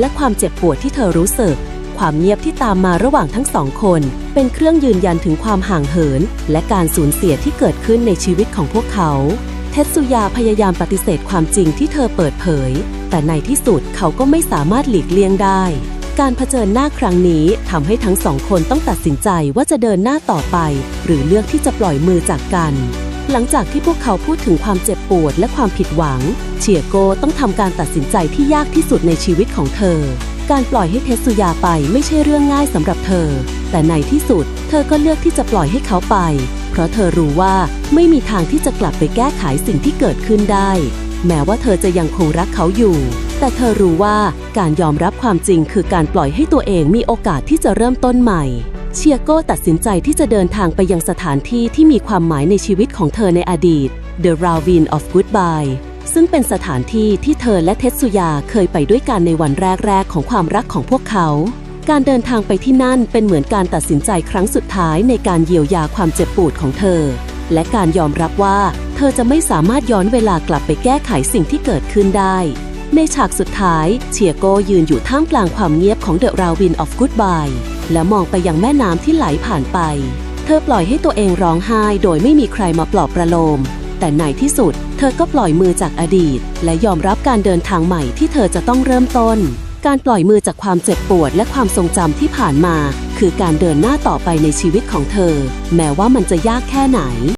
และความเจ็บปวดที่เธอรู้สึก ความเงียบที่ตามมาระหว่างทั้งสองคน เป็นเครื่องยืนยันถึงความห่างเหิน และการสูญเสียที่เกิดขึ้นในชีวิตของพวกเขา เทสุยาพยายามปฏิเสธความจริงที่เธอเปิดเผย แต่ในที่สุดเขาก็ไม่สามารถหลีกเลี่ยงได้การเผชิญหน้าครั้งนี้ทำให้ทั้งสองคนต้องตัดสินใจว่าจะเดินหน้าต่อไป หรือเลือกที่จะปล่อยมือจากกัน หลังจากที่พวกเขาพูดถึงความเจ็บปวดและความผิดหวัง เชียโกต้องทำการตัดสินใจที่ยากที่สุดในชีวิตของเธอ การปล่อยให้เทสุยาไปไม่ใช่เรื่องง่ายสำหรับเธอ แต่ในที่สุด เธอก็เลือกที่จะปล่อยให้เขาไป เพราะเธอรู้ว่าไม่มีทางที่จะกลับไปแก้ไขสิ่งที่เกิดขึ้นได้ แม้ว่าเธอจะยังคงรักเขาอยู่ แต่เธอรู้ว่าการยอมรับความจริงคือการปล่อยให้ตัวเองมีโอกาสที่จะเริ่มต้นใหม่ เชียโก้ตัดสินใจที่จะเดินทางไปยังสถานที่ที่มีความหมายในชีวิตของเธอในอดีต The Ravine of Goodbye ซึ่งเป็นสถานที่ที่เธอและเทสุยาเคยไปด้วยกันในวันแรก ๆ ของความรักของพวกเขา การเดินทางไปที่นั่นเป็นเหมือนการตัดสินใจครั้งสุดท้ายในการเยียวยาความเจ็บปวดของเธอ และการยอมรับว่าเธอจะไม่สามารถย้อนเวลากลับไปแก้ไขสิ่งที่เกิดขึ้นได้ ในฉากสุดท้ายเชียโกยืนอยู่ท่ามกลางความเงียบของ The Ravine of Goodbye และมองไปยังแม่น้ำที่ไหลผ่านไป เธอปล่อยให้ตัวเองร้องไห้โดยไม่มีใครมาปลอบประโลม แต่ในที่สุด เธอก็ปล่อยมือจากอดีต และยอมรับการเดินทางใหม่ที่เธอจะต้องเริ่มต้น การปล่อยมือจากความเจ็บปวดและความทรงจำที่ผ่านมา คือการเดินหน้าต่อไปในชีวิตของเธอ แม้ว่ามันจะยากแค่ไหน